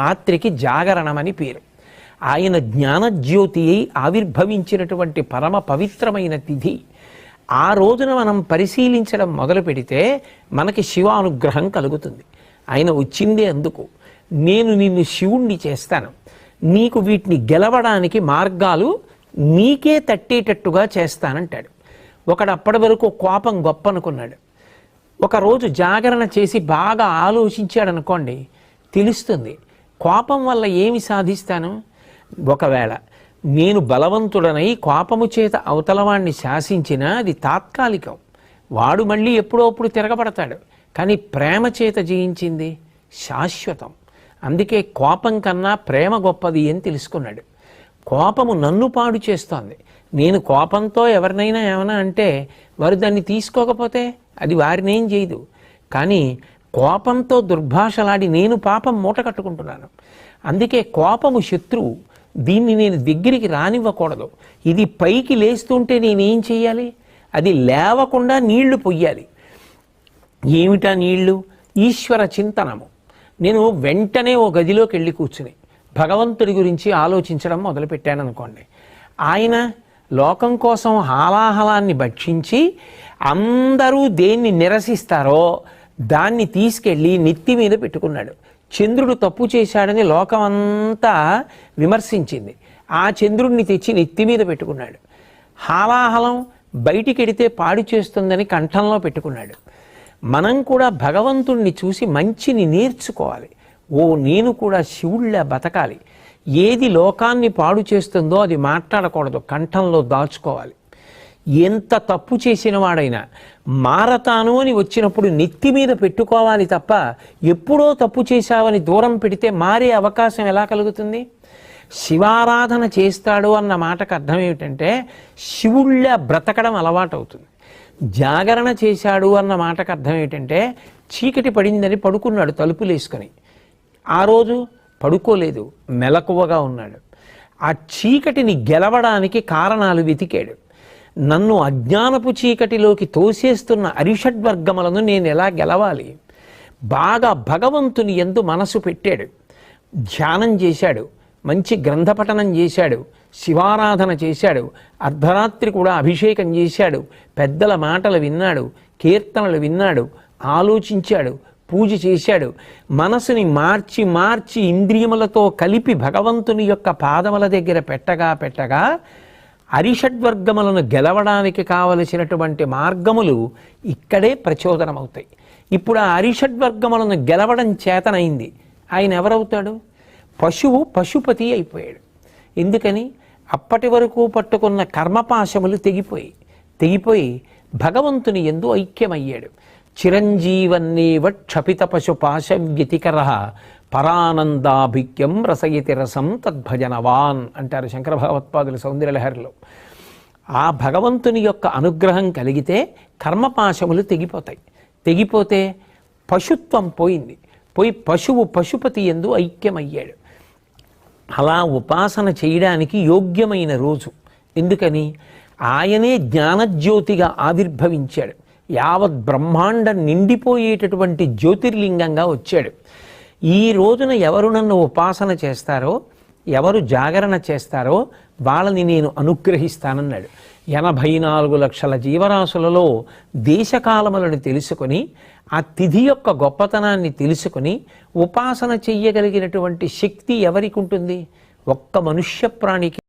రాత్రికి జాగరణమని పేరు. ఆయన జ్ఞానజ్యోతి అయి ఆవిర్భవించినటువంటి పరమ పవిత్రమైన తిథి. ఆ రోజున మనం పరిశీలించడం మొదలు పెడితే మనకి శివానుగ్రహం కలుగుతుంది. ఆయన వచ్చిందే అందుకు. నేను నిన్ను శివుణ్ణి చేస్తాను. నీకు వీటిని గెలవడానికి మార్గాలు నీకే తట్టేటట్టుగా చేస్తానంటాడు. ఒకడు అప్పటి వరకు కోపం గొప్ప అనుకున్నాడు ఒకరోజు జాగరణ చేసి బాగా ఆలోచించాడు అనుకోండి తెలుస్తుంది. కోపం వల్ల ఏమి సాధిస్తాను? ఒకవేళ నేను బలవంతుడనై కోపము చేత అవతలవాణ్ణి శాసించినా అది తాత్కాలికం. వాడు మళ్ళీ ఎప్పుడోప్పుడు తిరగబడతాడు. కానీ ప్రేమ చేత జయించింది శాశ్వతం. అందుకే కోపం కన్నా ప్రేమ గొప్పది అని తెలుసుకున్నాడు. కోపము నన్ను పాడు చేస్తోంది. నేను కోపంతో ఎవరినైనా ఏమైనా అంటే వారు దాన్ని తీసుకోకపోతే అది వారినేం చేయదు కానీ కోపంతో దుర్భాషలాడి నేను పాపం మూట కట్టుకుంటున్నాను. అందుకే కోపము శత్రువు. దీన్ని నేను దగ్గరికి రానివ్వకూడదు. ఇది పైకి లేస్తుంటే నేనేం చేయాలి అది లేవకుండా నీళ్ళు పొయ్యాలి. ఏమిటా నీళ్ళు? ఈశ్వర చింతనము. నేను వెంటనే ఓ గదిలోకి వెళ్ళి కూర్చుని భగవంతుడి గురించి ఆలోచించడం మొదలుపెట్టాను అనుకోండి ఆయన లోకం కోసం హాలాహలాన్ని భక్షించి అందరూ దేన్ని నిరసిస్తారో దాన్ని తీసుకెళ్ళి నెత్తి మీద పెట్టుకున్నాడు. చంద్రుడు తప్పు చేశాడని లోకమంతా విమర్శించింది. ఆ చంద్రుడిని తెచ్చి నెత్తి మీద పెట్టుకున్నాడు. హాలాహలం బయటికెడితే పాడు చేస్తుందని కంఠంలో పెట్టుకున్నాడు. మనం కూడా భగవంతుణ్ణి చూసి మంచిని నేర్చుకోవాలి. ఓ నేను కూడా శివుళ్ళ బతకాలి. ఏది లోకాన్ని పాడు చేస్తుందో అది మాట్లాడకూడదు. కంఠంలో దాచుకోవాలి. ఎంత తప్పు చేసిన వాడైనా మారతాను అని వచ్చినప్పుడు నెత్తి మీద పెట్టుకోవాలి తప్ప ఎప్పుడో తప్పు చేశావని దూరం పెడితే మారే అవకాశం ఎలా కలుగుతుంది? శివారాధన చేస్తాడు అన్న మాటకు అర్థం ఏమిటంటే శివుళ్ళ బ్రతకడం అలవాటవుతుంది. జాగరణ చేశాడు అన్న మాటకు అర్థం ఏమిటంటే చీకటి పడిందని పడుకున్నాడు తలుపులు వేసుకొని. ఆ రోజు పడుకోలేదు మెలకువగా ఉన్నాడు. ఆ చీకటిని గెలవడానికి కారణాలు వెతికాడు. నన్ను అజ్ఞానపు చీకటిలోకి తోసేస్తున్న అరిషడ్వర్గములను నేను ఎలా గెలవాలి? బాగా భగవంతుని ఎందు మనసు పెట్టాడు. ధ్యానం చేశాడు. మంచి గ్రంథపఠనం చేశాడు. శివారాధన చేశాడు. అర్ధరాత్రి కూడా అభిషేకం చేశాడు. పెద్దల మాటలు విన్నాడు. కీర్తనలు విన్నాడు. ఆలోచించాడు. పూజ చేశాడు. మనసుని మార్చి మార్చి ఇంద్రియములతో కలిపి భగవంతుని యొక్క పాదముల దగ్గర పెట్టగా పెట్టగా అరిషడ్వర్గములను గెలవడానికి కావలసినటువంటి మార్గములు ఇక్కడే ప్రచోదనమవుతాయి. ఇప్పుడు ఆ అరిషడ్వర్గములను గెలవడం చేతనైంది. ఆయన ఎవరవుతాడు? పశువు పశుపతి అయిపోయాడు. ఎందుకని? అప్పటి వరకు పట్టుకున్న కర్మపాశములు తెగిపోయి తెగిపోయి భగవంతుని ఎందు ఐక్యమయ్యాడు. చిరంజీవన్నేవ క్షపిత పశుపాశ వ్యతికర పరానందాభిక్యం రసయతి రసం తద్భజనవాన్ అంటారు శంకర భగవత్పాదుల సౌందర్యలహరిలో ఆ భగవంతుని యొక్క అనుగ్రహం కలిగితే కర్మపాశములు తెగిపోతాయి. తెగిపోతే పశుత్వం పోయింది. పోయి పశువు పశుపతి ఎందు ఐక్యమయ్యాడు. అలా ఉపాసన చేయడానికి యోగ్యమైన రోజు. ఎందుకని? ఆయనే జ్ఞానజ్యోతిగా ఆవిర్భవించాడు. యావత్ బ్రహ్మాండం నిండిపోయేటటువంటి జ్యోతిర్లింగంగా వచ్చాడు. ఈ రోజున ఎవరు నన్ను ఉపాసన చేస్తారో ఎవరు జాగరణ చేస్తారో వాళ్ళని నేను అనుగ్రహిస్తానన్నాడు. ఎనభై నాలుగు లక్షల జీవరాశులలో దేశకాలములను తెలుసుకొని ఆ తిథి యొక్క గొప్పతనాన్ని తెలుసుకుని ఉపాసన చెయ్యగలిగినటువంటి శక్తి ఎవరికి ఉంటుంది? ఒక్క మనుష్య ప్రాణికి